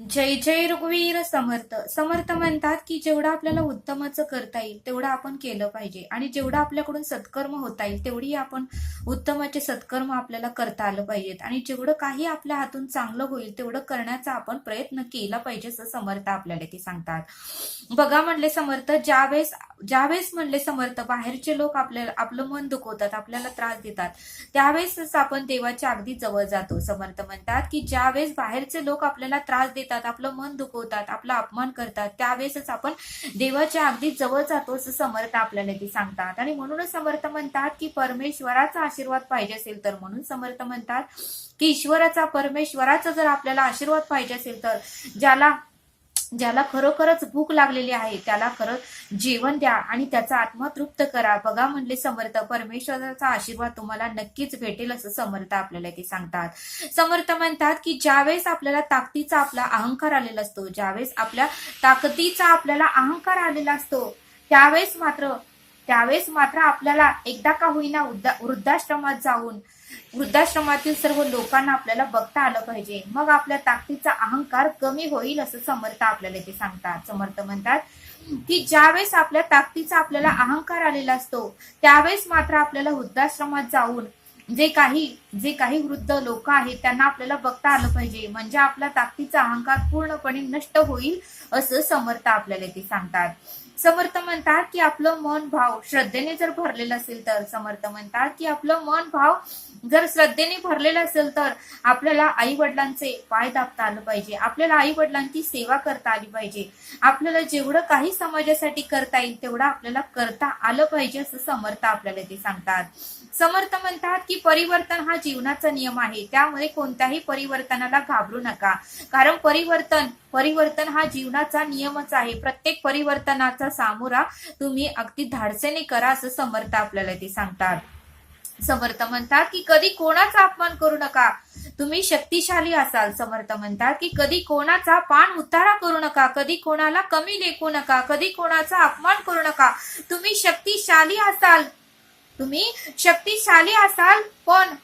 जय जय रघुवीर समर्थ. समर्थ म्हणतात की जेवढं आपल्याला उत्तमाचं करता येईल तेवढं आपण केलं पाहिजे. आणि जेवढं आपल्याकडून सत्कर्म होता येईल तेवढी आपण उत्तमाचे सत्कर्म आपल्याला करता आलं पाहिजेत. आणि जेवढं काही आपल्या हातून चांगलं होईल तेवढं करण्याचा आपण प्रयत्न केला पाहिजे असं समर्थ आपल्याला ते सांगतात. बघा म्हणले समर्थ ज्यावेळेस ज्यावेळेस म्हणले समर्थ बाहेरचे लोक आपल्याला आपलं मन दुखवतात आपल्याला त्रास देतात त्यावेळेसच आपण देवाच्या अगदी जवळ जातो. समर्थ म्हणतात की ज्यावेळेस बाहेरचे लोक आपल्याला त्रास देतात आपलं मन दुखवतात आपला अपमान करतात त्यावेळेसच आपण देवाच्या अगदी जवळ जातो असं समर्थ आपल्याला ते सांगतात. आणि म्हणूनच समर्थ म्हणतात की परमेश्वराचा आशीर्वाद पाहिजे असेल तर म्हणून समर्थ म्हणतात की ईश्वराचा परमेश्वराचा जर आपल्याला आशीर्वाद पाहिजे असेल तर ज्याला ज्याला खरोखरच भूक लागलेली आहे त्याला खरंच जेवण द्या आणि त्याचा आत्मा तृप्त करा. बघा म्हणले समर्थ परमेश्वराचा आशीर्वाद तुम्हाला नक्कीच भेटेल असं समर्थ आपल्याला ते सांगतात. समर्थ म्हणतात की ज्यावेळेस आपल्याला ताकदीचा आपला अहंकार आलेला असतो ज्यावेळेस आपल्या ताकदीचा आपल्याला अहंकार आलेला असतो त्यावेळेस मात्र त्यावेळेस मात्र आपल्याला एकदा का होईना वृद्धाश्रमात जाऊन वृद्धाश्रमातील सर्व लोकांना आपल्याला बघता आलं पाहिजे. मग आपल्या ताकदीचा अहंकार कमी होईल असं समर्थ आपल्याला ते सांगतात. समर्थ म्हणतात की ज्यावेळेस आपल्या ताकदीचा आपल्याला अहंकार आलेला असतो त्यावेळेस मात्र आपल्याला वृद्धाश्रमात जाऊन जे काही जे काही वृद्ध लोक आहेत त्यांना आपल्याला बघता आलं पाहिजे. म्हणजे आपला ताकदीचा अहंकार पूर्णपणे नष्ट होईल असं समर्थ आपल्याला ते सांगतात. समर्थ म्हणतात की आपलं मन भाव श्रद्धेने जर भरलेलं असेल तर समर्थ म्हणतात की आपलं मन भाव जर श्रद्धेने भरलेलं असेल तर आपल्याला आई वडिलांचे पाय दाबता आलं पाहिजे. आपल्याला आई वडिलांची सेवा करता आली पाहिजे. आपल्याला जेवढं काही समाजासाठी करता येईल तेवढं आपल्याला करता आलं पाहिजे असं समर्थ आपल्याला ते सांगतात. समर्थ म्हणतात की परिवर्तन हा जीवनाचा नियम आहे. त्यामुळे कोणत्याही परिवर्तनाला घाबरू नका. कारण परिवर्तन परिवर्तन हा जीवनाचा नियमच आहे. प्रत्येक परिवर्तनाचा सामोरा तुम्ही अगदी धाडसेने करा असं समर्थ आपल्याला ते सांगतात. समर्थ म्हणतात की कधी कोणाचा अपमान करू नका. तुम्ही शक्तिशाली असाल समर्थ म्हणतात की कधी कोणाचा पान उतारा करू नका. कधी कोणाला कमी लेखू नका. कधी कोणाचा अपमान करू नका. तुम्ही शक्तिशाली असाल. तुम्ही शक्तिशाली असाल पण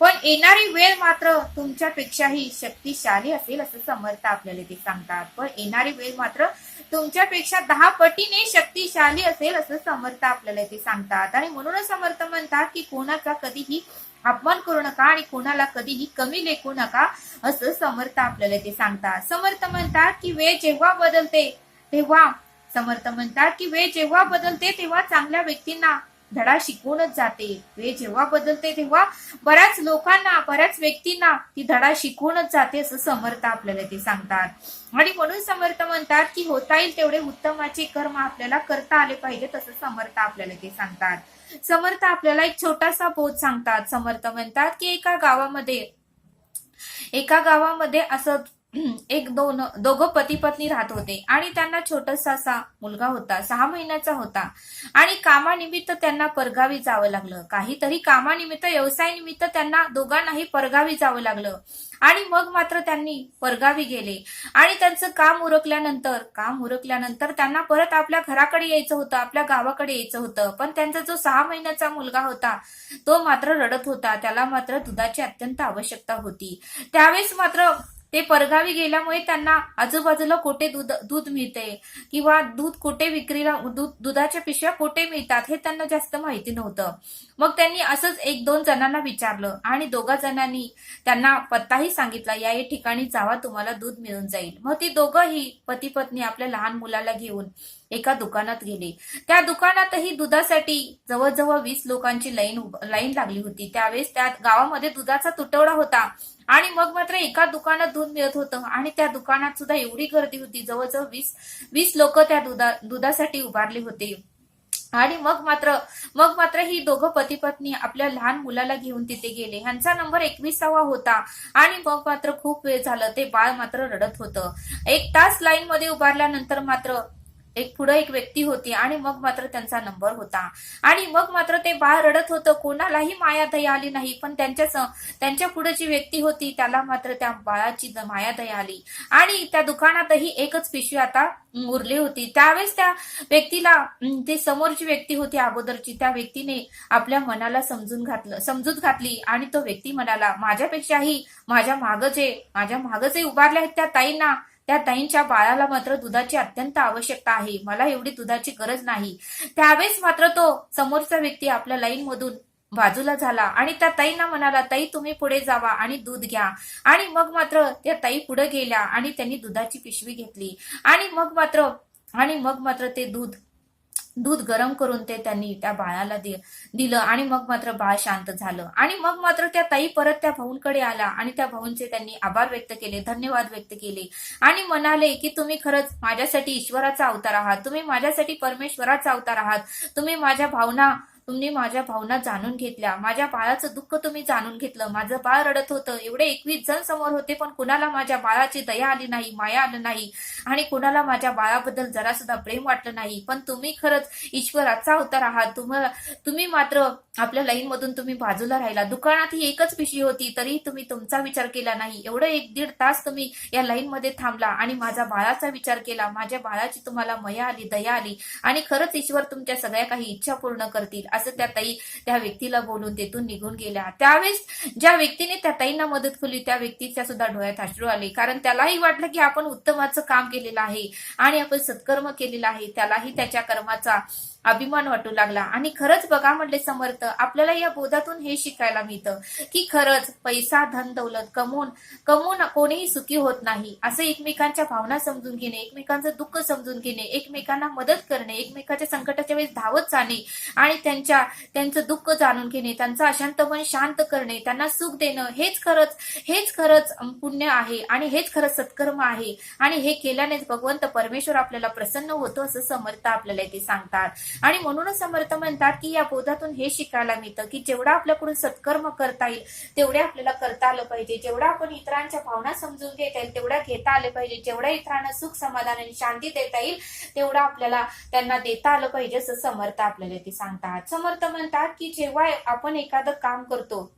पण येणारी वेळ मात्र तुमच्यापेक्षाही शक्तिशाली असेल असं समर्थ आपल्याला ते सांगतात. पण येणारी वेळ मात्र तुमच्यापेक्षा दहा पटीने शक्तिशाली असेल असं समर्थ आपल्याला ते सांगतात. आणि म्हणूनच समर्थ म्हणतात की कोणाचा कधीही अपमान करू नका आणि कोणाला कधीही कमी लेखू नका असं समर्थ आपल्याला ते सांगतात. समर्थ म्हणतात की वेळ जेव्हा बदलते तेव्हा समर्थ म्हणतात की वेळ जेव्हा बदलते तेव्हा चांगल्या व्यक्तींना धडा शिकूनच जाते. वेळ जेव्हा बदलते तेव्हा बऱ्याच लोकांना बऱ्याच व्यक्तींना ती धडा शिकूनच जाते असं समर्थ आपल्याला ते सांगतात. आणि म्हणून समर्थ म्हणतात की होता येईल तेवढे उत्तमाचे कर्म आपल्याला करता आले पाहिजे तसं समर्थ आपल्याला ते सांगतात. समर्थ आपल्याला एक छोटासा बोध सांगतात. समर्थ म्हणतात की एका गावामध्ये एका गावामध्ये असं एक दोन दोघं पती पत्नी राहत होते. आणि त्यांना छोटासा असा मुलगा होता सहा महिन्याचा होता. आणि कामानिमित्त त्यांना परगावी जावं लागलं. काहीतरी कामानिमित्त व्यवसायानिमित्त त्यांना दोघांनाही परगावी जावं लागलं. आणि मग मात्र त्यांनी परगावी गेले. आणि त्यांचं काम उरकल्यानंतर काम उरकल्यानंतर त्यांना परत आपल्या घराकडे यायचं होतं आपल्या गावाकडे यायचं होतं. पण त्यांचा जो सहा महिन्याचा मुलगा होता तो मात्र रडत होता. त्याला मात्र दुधाची अत्यंत आवश्यकता होती. त्यावेळेस मात्र ते परगावी गेल्यामुळे त्यांना आजूबाजूला कोठे दूध दूध मिळते? किंवा दूध कोठे विक्रीला दूध दुधाच्या पिशव्या कोठे मिळतात? हे त्यांना जास्त माहिती नव्हतं. मग त्यांनी असंच एक दोन जणांना विचारलं आणि दोघा जणांनी त्यांना पत्ताही सांगितला या या ठिकाणी जावा तुम्हाला दूध मिळून जाईल. मग ती दोघंही पती पत्नी आपल्या लहान मुलाला घेऊन एका दुकानात गेले. त्या दुकानातही दुधासाठी जवळजवळ वीस लोकांची लाईन लाईन लागली होती. त्यावेळेस त्या गावामध्ये दुधाचा तुटवडा होता आणि मग मात्र एका दुकानात दूध मिळत होतं आणि त्या दुकानात सुद्धा एवढी गर्दी होती. जवळजवळ वीस वीस लोक त्या दुधा दुधासाठी उभारले होते. आणि मग मात्र मग मात्र ही दोघं पती पत्नी आपल्या लहान मुलाला घेऊन तिथे गेले. ह्यांचा नंबर एकविसावा होता आणि मग मात्र खूप वेळ झालं. ते बाळ मात्र रडत होतं. एक तास लाईन मध्ये उभारल्यानंतर मात्र एक पुढे एक व्यक्ती होती आणि मग मात्र त्यांचा नंबर होता. आणि मग मात्र ते बाळ रडत होतं. कोणालाही माया दया आली नाही. पण त्यांच्या त्यांच्या पुढे जी व्यक्ती होती. त्याला मात्र त्या बाळाची माया दया आली. आणि त्या दुकानातही एकच पिशवी आता उरली होती. त्यावेळेस त्या व्यक्तीला ते ती समोरची व्यक्ती होती अगोदरची त्या व्यक्तीने आपल्या मनाला समजून घातलं समजूत घातली. आणि तो व्यक्ती म्हणाला माझ्यापेक्षाही माझ्या मागं जे माझ्या मागं जे उभारले आहेत त्या ताईंना. त्या ताईंच्या बाळाला मात्र दुधाची अत्यंत आवश्यकता आहे. मला एवढी दुधाची गरज नाही. त्यावेळेस मात्र तो समोरचा व्यक्ती आपल्या लाईन मधून बाजूला झाला आणि त्या ताईंना म्हणाला ताई तुम्ही पुढे जावा आणि दूध घ्या. आणि मग मात्र त्या ताई पुढे गेल्या आणि त्यांनी दुधाची पिशवी घेतली. आणि मग मात्र आणि मग मात्र ते दूध दूध गरम करून ते त्यांनी त्या बाळाला दि- दिलं आणि मग मात्र बाळ शांत झालं. आणि मग मात्र त्या ताई परत त्या भाऊंकडे आला आणि त्या भाऊंचे त्यांनी आभार व्यक्त केले धन्यवाद व्यक्त केले. आणि म्हणाले की तुम्ही खरंच माझ्यासाठी ईश्वराचा अवतार आहात. तुम्ही माझ्यासाठी परमेश्वराचा अवतार आहात. तुम्ही माझ्या भावना तुम्ही माझ्या भावना जाणून घेतल्या. माझ्या बाळाचं दुःख तुम्ही जाणून घेतलं. माझं बाळ रडत होतं. एवढे एकवीस जण समोर होते पण कुणाला माझ्या बाळाची दया आली नाही माया आलं नाही. आणि कुणाला माझ्या बाळाबद्दल जरा सुद्धा प्रेम वाटलं नाही. पण तुम्ही खरंच ईश्वराचा अवतार आहात. तुम्हाला तुम्ही मात्र आपल्या लाईन मधून तुम्ही बाजूला राहिला. दुकानात ही एकच पिशवी होती तरी तुम्ही तुमचा विचार केला नाही. एवढं एक दीड तास तुम्ही या लाईन मध्ये थांबला आणि माझ्या बाळाचा विचार केला. माझ्या बाळाची तुम्हाला मया आली दया आली. आणि खरंच ईश्वर तुमच्या सगळ्या काही इच्छा पूर्ण करतील. असं त्या ताई त्या व्यक्तीला बोलून तेथून निघून गेल्या. त्यावेळेस ज्या व्यक्तीने त्या ताईंना मदत केली त्या व्यक्तीच्या सुद्धा डोळ्यात अश्रू आले. कारण त्यालाही वाटलं की आपण उत्तमाचं काम केलेलं आहे आणि आपण सत्कर्म केलेला आहे. त्यालाही त्याच्या कर्माचा अभिमान वाटू लागला. आणि खरंच बघा म्हणले समर्थ आपल्याला या बोधातून हे शिकायला मिळतं की खरंच पैसा धन दौलत कमवून कमवून कोणीही सुखी होत नाही. असं एकमेकांच्या भावना समजून घेणे एकमेकांचं दुःख समजून घेणे एकमेकांना मदत करणे एकमेकाच्या संकटाच्या वेळेस धावत जाणे आणि त्यांच्या त्यांचं दुःख जाणून घेणे त्यांचं अशांत मन शांत करणे त्यांना सुख देणं हेच खरंच हेच खरंच पुण्य आहे आणि हेच खरंच सत्कर्म आहे. आणि हे केल्यानेच भगवंत परमेश्वर आपल्याला प्रसन्न होतो असं समर्थ आपल्याला ते सांगतात. आणि म्हणूनच समर्थ म्हणतात की या बोधातून हे शिकायला मिळतं की जेवढा आपल्याकडून सत्कर्म करता येईल तेवढे आपल्याला करता आलं पाहिजे. जेवढा आपण इतरांच्या भावना समजून घेता येईल तेवढ्या घेता आले पाहिजे. जेवढ्या इतरांना सुख समाधान आणि शांती देता येईल तेवढा आपल्याला त्यांना देता आलं पाहिजे असं समर्थ आपल्याला ते सांगतात. समर्थ म्हणतात की जेव्हा आपण एखादं काम करतो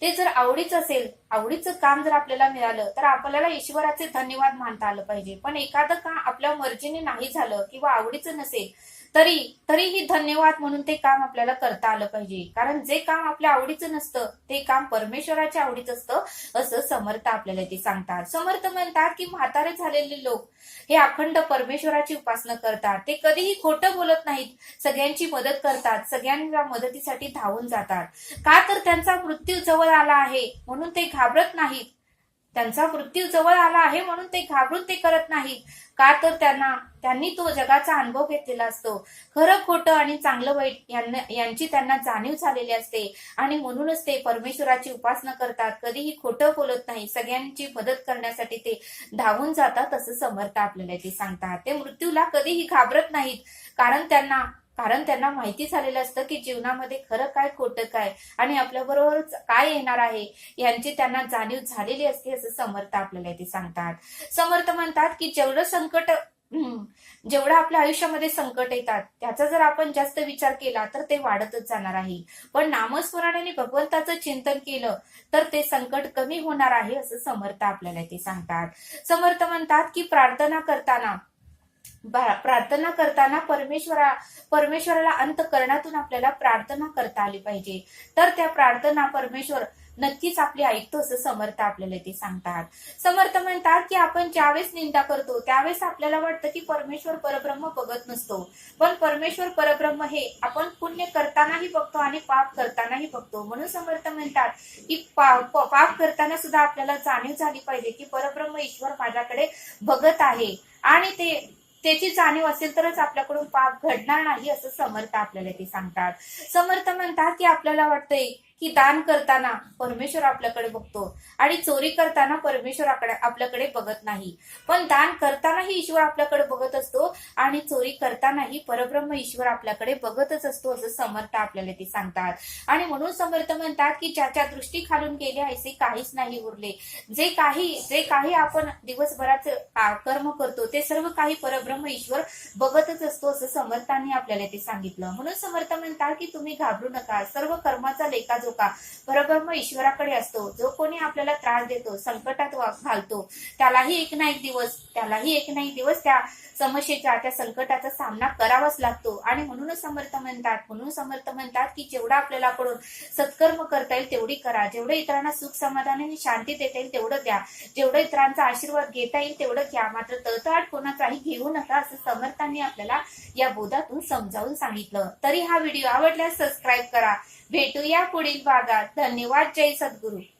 ते जर आवडीच असेल आवडीचं काम जर आपल्याला मिळालं तर आपल्याला ईश्वराचे धन्यवाद मानता आलं पाहिजे. पण एखादं काम आपल्या मर्जीने नाही झालं किंवा आवडीचं नसेल तरी तरीही धन्यवाद म्हणून ते काम आपल्याला करता आलं पाहिजे. कारण जे काम आपल्या आवडीचं नसतं ते काम परमेश्वराच्या आवडीचं असतं असं समर्थ आपल्याला ते सांगतात. समर्थ म्हणतात की म्हातारे झालेले लोक हे अखंड परमेश्वराची उपासना करतात. ते कधीही खोटं बोलत नाहीत. सगळ्यांची मदत करतात. सगळ्यांना मदतीसाठी धावून जातात. का तर त्यांचा मृत्यू जवळ आला आहे म्हणून ते घाबरत नाहीत. त्यांचा मृत्यू जवळ आला आहे म्हणून ते घाबरून ते करत नाहीत. का तर त्यांना त्यांनी तो जगाचा अनुभव घेतलेला असतो. खरं खोटं आणि चांगलं वाईट यांची त्यांना जाणीव झालेली असते. आणि म्हणूनच ते परमेश्वराची उपासना करतात. कधीही खोटं बोलत नाही. सगळ्यांची मदत करण्यासाठी ते धावून जातात असं समर्थ आपल्याला ते सांगतात. ते मृत्यूला कधीही घाबरत नाहीत. कारण त्यांना कारण त्यांना माहिती झालेलं असतं की जीवनामध्ये खरं काय खोटं काय आणि आपल्याबरोबर काय येणार आहे यांची त्यांना जाणीव झालेली असते असं समर्थ आपल्याला ते सांगतात. समर्थ म्हणतात की जेवढं संकट जेवढं आपल्या आयुष्यामध्ये संकट येतात त्याचा जर आपण जास्त विचार केला तर ते वाढतच जाणार आहे. पण नामस्मरणाने भगवंताचं चिंतन केलं तर ते संकट कमी होणार आहे असं समर्थ आपल्याला ते सांगतात. समर्थ म्हणतात की प्रार्थना करताना प्रार्थना करताना परमेश्वरा परमेश्वराला अंतकरणातून आपल्याला प्रार्थना करता आली पाहिजे. तर त्या प्रार्थना परमेश्वर नक्कीच आपली ऐकतो असं समर्थ आपल्याला ते सांगतात. समर्थ म्हणतात की आपण ज्यावेळेस निंदा करतो त्यावेळेस आपल्याला वाटतं की परमेश्वर परब्रह्म बघत नसतो. पण परमेश्वर परब्रह्म हे आपण पुण्य करतानाही बघतो आणि पाप करतानाही बघतो. म्हणून समर्थ म्हणतात की पाप पाप करताना सुद्धा आपल्याला जाणीव झाली पाहिजे की परब्रह्म ईश्वर माझ्याकडे बघत आहे. आणि ते त्याची जाणीव असेल तरच आपल्याकडून पाप घडणार नाही असं समर्थ आपल्याला ते सांगतात. समर्थ म्हणतात की आपल्याला वाटतंय की दान करताना परमेश्वर आपल्याकडे बघतो आणि चोरी करताना परमेश्वर आपल्याकडे बघत नाही. पण दान करतानाही ईश्वर आपल्याकडे बघत असतो आणि चोरी करतानाही परब्रह्म ईश्वर आपल्याकडे बघतच असतो असं समर्थ आपल्याला ते सांगतात. आणि म्हणून समर्थ म्हणतात की ज्याच्या दृष्टी खालून गेले असे काहीच नाही उरले. जे काही जे काही आपण दिवसभराचे कर्म करतो ते सर्व काही परब्रह्म ईश्वर बघतच असतो असं समर्थांनी आपल्याला ते सांगितलं. म्हणून समर्थ म्हणतात की तुम्ही घाबरू नका. सर्व कर्माचा लेखा का परब्रह्म ईश्वराकडे असतो जो कोणी आपल्याला त्रास देतो संकटात वा- घालतो त्यालाही एक ना एक दिवस त्यालाही एक ना एक दिवस त्या समस्येचा त्या संकटाचा सामना करावाच लागतो. आणि म्हणूनच समर्थ म्हणतात म्हणून समर्थ म्हणतात की जेवढा आपल्याला कडून सत्कर्म करता येईल तेवढी करा. जेवढं इतरांना सुख समाधान आणि शांती देता येईल तेवढं द्या. जेवढं इतरांचा आशीर्वाद घेता येईल तेवढं घ्या. मात्र तळतळाट कोणाचाही घेऊ नका असं समर्थांनी आपल्याला या बोधातून समजावून सांगितलं. तरी हा व्हिडिओ आवडल्यास सबस्क्राईब करा. भेटूया पुढील भागात धन्यवाद. जय सद्गुरू.